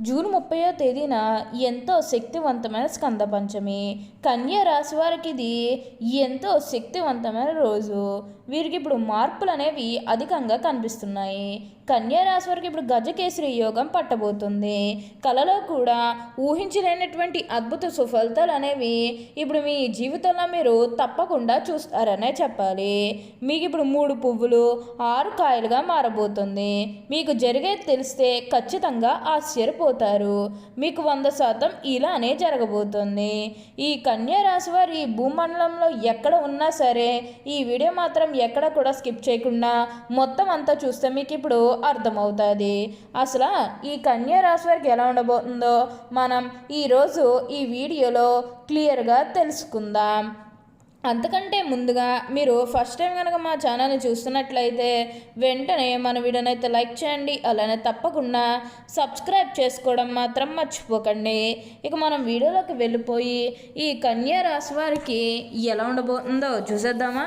June ముప్పయో తేదీన ఎంతో శక్తివంతమైన స్కంద పంచమి. కన్యా రాశి వారికి ఇది ఎంతో శక్తివంతమైన రోజు. వీరికి ఇప్పుడు మార్పులు అనేవి అధికంగా కనిపిస్తున్నాయి. కన్యా రాశి వారికి ఇప్పుడు గజకేసరి యోగం పట్టబోతుంది. కలలో కూడా ఊహించలేనటువంటి అద్భుత సుఫలితాలు అనేవి ఇప్పుడు మీ జీవితంలో మీరు తప్పకుండా చూస్తారనే చెప్పాలి. మీకు ఇప్పుడు మూడు పువ్వులు ఆరు కాయలుగా మారబోతుంది. మీకు జరిగేది తెలిస్తే ఖచ్చితంగా ఆశ్చర్యపోతారు. మీకు వంద శాతం ఇలానే జరగబోతుంది. ఈ కన్యా రాశి వారి భూమండలంలో ఎక్కడ ఉన్నా సరే ఈ వీడియో మాత్రం ఎక్కడ కూడా స్కిప్ చేయకుండా మొత్తం అంతా చూస్తే మీకు ఇప్పుడు అర్థమవుతుంది. అసలు ఈ కన్యా రాశి వారికి ఎలా ఉండబోతుందో మనం ఈరోజు ఈ వీడియోలో క్లియర్గా తెలుసుకుందాం. అంతకంటే ముందుగా మీరు ఫస్ట్ టైం కనుక మా ఛానల్ని చూస్తున్నట్లయితే వెంటనే మన వీడియోనైతే లైక్ చేయండి అలానే తప్పకుండా సబ్స్క్రైబ్ చేసుకోవడం మాత్రం మర్చిపోకండి. ఇక మనం వీడియోలోకి వెళ్ళిపోయి ఈ కన్యా రాశి వారికి ఎలా ఉండబోతుందో చూసేద్దామా?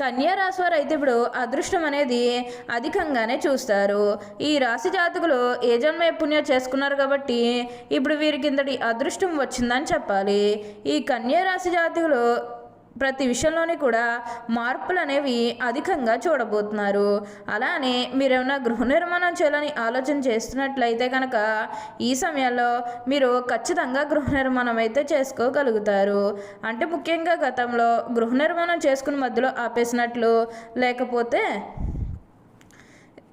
కన్యా రాశి వారు అయితే ఇప్పుడు అదృష్టం అనేది అధికంగానే చూస్తారు. ఈ రాశి జాతకులు ఏ జన్మ పుణ్యం చేసుకున్నారు కాబట్టి ఇప్పుడు వీరికి ఇంతటి అదృష్టం వచ్చిందని చెప్పాలి. ఈ కన్యా రాశి జాతకులు ప్రతి విషయంలోని కూడా మార్పులు అనేవి అధికంగా చూడబోతున్నారు. అలానే మీరేమైనా గృహ నిర్మాణం చేయాలని ఆలోచన చేస్తున్నట్లయితే కనుక ఈ సమయంలో మీరు ఖచ్చితంగా గృహ నిర్మాణం అయితే చేసుకోగలుగుతారు. అంటే ముఖ్యంగా గతంలో గృహ నిర్మాణం చేసుకుని మధ్యలో ఆపేసినట్లు లేకపోతే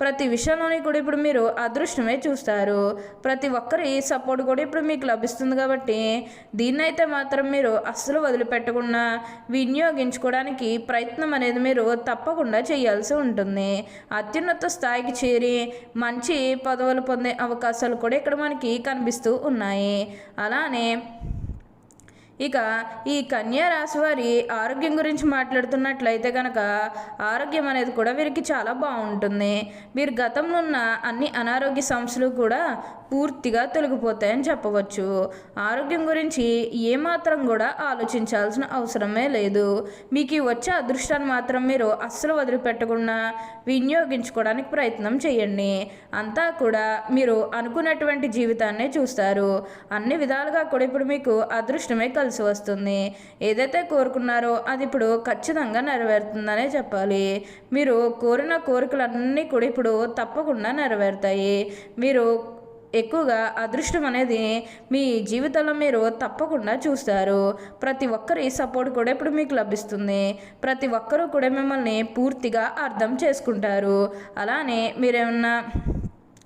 ప్రతి విషయంలోని కూడా ఇప్పుడు మీరు అదృష్టమే చూస్తారు. ప్రతి ఒక్కరి సపోర్ట్ కూడా ఇప్పుడు మీకు లభిస్తుంది కాబట్టి దీన్నైతే మాత్రం మీరు అస్సలు వదిలిపెట్టకుండా వినియోగించుకోవడానికి ప్రయత్నం అనేది మీరు తప్పకుండా చేయాల్సి ఉంటుంది. అత్యున్నత స్థాయికి చేరి మంచి పదవులు పొందే అవకాశాలు కూడా ఇక్కడ మనకి కనిపిస్తూ ఉన్నాయి. అలానే ఇక ఈ కన్యా రాశి వారి ఆరోగ్యం గురించి మాట్లాడుతున్నట్లయితే కనుక ఆరోగ్యం అనేది కూడా వీరికి చాలా బాగుంటుంది. వీరు గతంలో ఉన్న అన్ని అనారోగ్య సమస్యలు కూడా పూర్తిగా తొలగిపోతాయని చెప్పవచ్చు. ఆరోగ్యం గురించి ఏమాత్రం కూడా ఆలోచించాల్సిన అవసరమే లేదు. మీకు ఈ వచ్చే అదృష్టాన్ని మాత్రం మీరు అస్సలు వదిలిపెట్టకుండా వినియోగించుకోవడానికి ప్రయత్నం చేయండి. అంతా కూడా మీరు అనుకున్నటువంటి జీవితాన్నే చూస్తారు. అన్ని విధాలుగా కూడా ఇప్పుడు మీకు అదృష్టమే కలిసి వస్తుంది. ఏదైతే కోరుకున్నారో అది ఇప్పుడు ఖచ్చితంగా నెరవేరుతుందనే చెప్పాలి. మీరు కోరిన కోరికలన్నీ కూడా ఇప్పుడు తప్పకుండా నెరవేరుతాయి. మీరు ఎక్కువగా అదృష్టం అనేది మీ జీవితంలో మీరు తప్పకుండా చూస్తారు. ప్రతి ఒక్కరి సపోర్ట్ కూడా ఇప్పుడు మీకు లభిస్తుంది. ప్రతి ఒక్కరూ కూడా మిమ్మల్ని పూర్తిగా అర్థం చేసుకుంటారు. అలానే మీరేమన్నా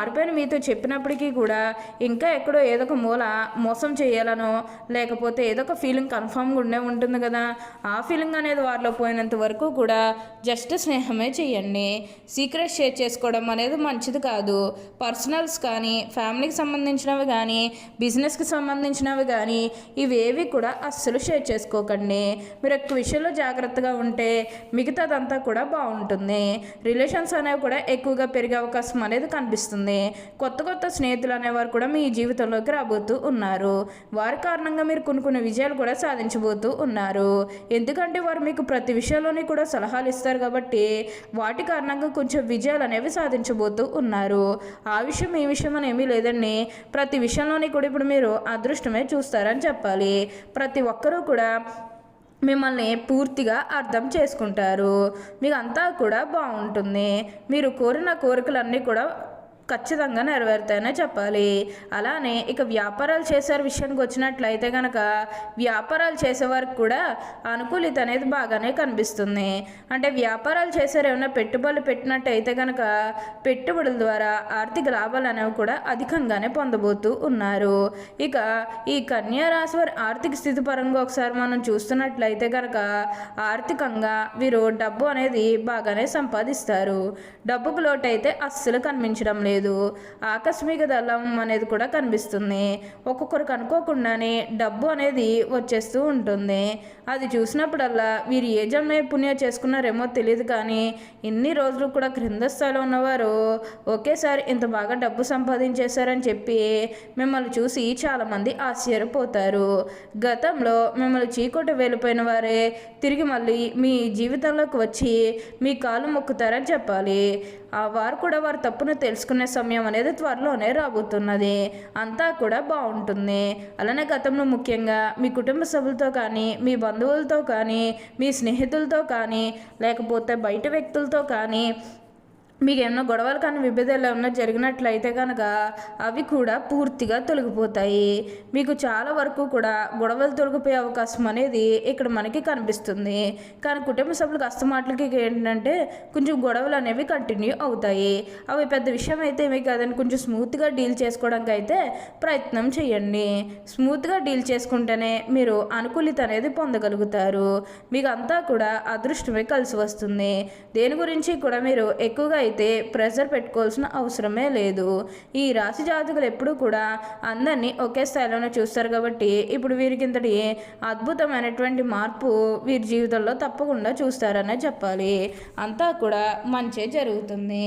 మారిపోయిన మీతో చెప్పినప్పటికీ కూడా ఇంకా ఎక్కడో ఏదో ఒక మూల మోసం చేయాలనో లేకపోతే ఏదో ఒక ఫీలింగ్ కన్ఫామ్గా ఉండే ఉంటుంది కదా. ఆ ఫీలింగ్ అనేది వారిలో పోయినంత వరకు కూడా జస్ట్ స్నేహమే చేయండి. సీక్రెట్ షేర్ చేసుకోవడం అనేది మంచిది కాదు. పర్సనల్స్ కానీ ఫ్యామిలీకి సంబంధించినవి కానీ బిజినెస్కి సంబంధించినవి కానీ ఇవేవి కూడా అస్సలు షేర్ చేసుకోకండి. మీరు ఎక్కువ విషయంలో జాగ్రత్తగా ఉంటే మిగతాదంతా కూడా బాగుంటుంది. రిలేషన్స్ అనేవి కూడా ఎక్కువగా పెరిగే అవకాశం అనేది కనిపిస్తుంది. కనిపిస్తుంది కొత్త కొత్త స్నేహితులు అనేవారు కూడా మీ జీవితంలోకి రాబోతూ ఉన్నారు. వారి కారణంగా మీరు కొన్ని కొన్ని విజయాలు కూడా సాధించబోతూ ఉన్నారు. ఎందుకంటే వారు మీకు ప్రతి విషయంలోని కూడా సలహాలు ఇస్తారు కాబట్టి వాటి కారణంగా కొంచెం విజయాలు అనేవి సాధించబోతూ ఉన్నారు. ఆ విషయం ఈ విషయం అని ఏమీ లేదండి. ప్రతి విషయంలోని కూడా ఇప్పుడు మీరు అదృష్టమే చూస్తారని చెప్పాలి. ప్రతి ఒక్కరూ కూడా మిమ్మల్ని పూర్తిగా అర్థం చేసుకుంటారు. మీకు అంతా కూడా బాగుంటుంది. మీరు కోరిన కోరికలన్నీ కూడా ఖచ్చితంగా నెరవేరుతాయనే చెప్పాలి. అలానే ఇక వ్యాపారాలు చేసే విషయానికి వచ్చినట్లయితే కనుక వ్యాపారాలు చేసేవారికి కూడా అనుకూలిత అనేది బాగానే కనిపిస్తుంది. అంటే వ్యాపారాలు చేసేవారు ఏమైనా పెట్టుబడులు పెట్టినట్టయితే కనుక పెట్టుబడుల ద్వారా ఆర్థిక లాభాలు అనేవి కూడా అధికంగానే పొందబోతూ ఉన్నారు. ఇక ఈ కన్యారాశి వారి ఆర్థిక స్థితి పరంగా ఒకసారి మనం చూస్తున్నట్లయితే కనుక ఆర్థికంగా వీరు డబ్బు అనేది బాగానే సంపాదిస్తారు. డబ్బుకు లోటు అయితే అస్సలు కనిపించడం లేదు. లేదు. ఆకస్మిక దళం అనేది కూడా కనిపిస్తుంది. ఒక్కొక్కరికి అనుకోకుండానే డబ్బు అనేది వచ్చేస్తూ ఉంటుంది. అది చూసినప్పుడల్లా వీరు ఏ జన్మ పుణ్యం చేసుకున్నారేమో తెలియదు కానీ ఇన్ని రోజులు కూడా క్రింద స్థాయిలో ఉన్నవారు ఒకేసారి ఇంత బాగా డబ్బు సంపాదించేశారని చెప్పి మిమ్మల్ని చూసి చాలామంది ఆశ్చర్యపోతారు. గతంలో మిమ్మల్ని చీకొట్ట వెళ్ళిపోయిన వారే తిరిగి మళ్ళీ మీ జీవితంలోకి వచ్చి మీ కాలు మొక్కుతారని చెప్పాలి. ఆ వారు కూడా వారి తప్పును తెలుసుకునే సమయం అనేది త్వరలోనే రాబోతున్నది. అంతా కూడా బాగుంటుంది. అలానే గతంలో ముఖ్యంగా మీ కుటుంబ సభ్యులతో కానీ మీ బంధువులతో కానీ మీ స్నేహితులతో కానీ లేకపోతే బయట వ్యక్తులతో కానీ మీకు ఏమైనా గొడవలు కానీ విభేదాలు ఏమన్నా జరిగినట్లయితే కనుక అవి కూడా పూర్తిగా తొలగిపోతాయి. మీకు చాలా వరకు కూడా గొడవలు తొలగిపోయే అవకాశం అనేది ఇక్కడ మనకి కనిపిస్తుంది. కానీ కుటుంబ సభ్యులకు అస్తమాటలకి ఏంటంటే కొంచెం గొడవలు అనేవి కంటిన్యూ అవుతాయి. అవి పెద్ద విషయం అయితే ఏమీ కాదని కొంచెం స్మూత్గా డీల్ చేసుకోవడానికి అయితే ప్రయత్నం చేయండి. స్మూత్గా డీల్ చేసుకుంటేనే మీరు అనుకూలిత అనేది పొందగలుగుతారు. మీకు అంతా కూడా అదృష్టమే కలిసి వస్తుంది. దేని గురించి కూడా మీరు ఎక్కువగా అయితే ప్రెషర్ పెట్టుకోవాల్సిన అవసరమే లేదు. ఈ రాశి జాతకులు ఎప్పుడూ కూడా అందరినీ ఒకే స్థాయిలోనే చూస్తారు కాబట్టి ఇప్పుడు వీరికి ఇంతటి అద్భుతమైనటువంటి మార్పు వీరి జీవితంలో తప్పకుండా చూస్తారనే చెప్పాలి. అంతా కూడా మంచే జరుగుతుంది.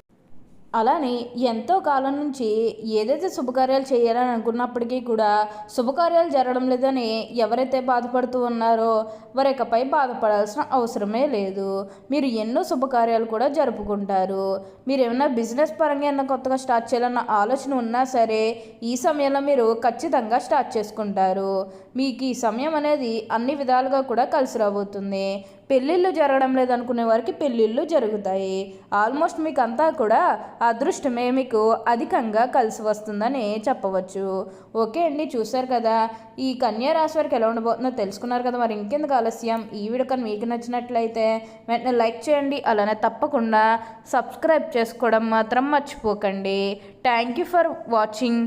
అలానే ఎంతో కాలం నుంచి ఏదైతే శుభకార్యాలు చేయాలని అనుకున్నప్పటికీ కూడా శుభకార్యాలు జరగడం లేదని ఎవరైతే బాధపడుతూ ఉన్నారో వారి ఇకపై బాధపడాల్సిన అవసరమే లేదు. మీరు ఎన్నో శుభకార్యాలు కూడా జరుపుకుంటారు. మీరు ఏమైనా బిజినెస్ పరంగా ఏమైనా కొత్తగా స్టార్ట్ చేయాలన్న ఆలోచన ఉన్నా సరే ఈ సమయంలో మీరు ఖచ్చితంగా స్టార్ట్ చేసుకుంటారు. మీకు ఈ సమయం అనేది అన్ని విధాలుగా కూడా కలిసి రాబోతుంది. పెళ్ళిళ్ళు జరగడం లేదనుకునే వారికి పెళ్ళిళ్ళు జరుగుతాయి. ఆల్మోస్ట్ మీకు అంతా కూడా అదృష్టమే మీకు అధికంగా కలిసి వస్తుందని చెప్పవచ్చు. ఓకే అండి చూసారు కదా. ఈ కన్యా రాశి వారికి ఎలా ఉండబోతుందో తెలుసుకున్నారు కదా. మరి ఇంకెందుకు ఆలస్యం? ఈ వీడియో కానీ మీకు నచ్చినట్లయితే వెంటనే లైక్ చేయండి. అలానే తప్పకుండా సబ్స్క్రైబ్ చేసుకోవడం మాత్రం మర్చిపోకండి. Thank you for watching.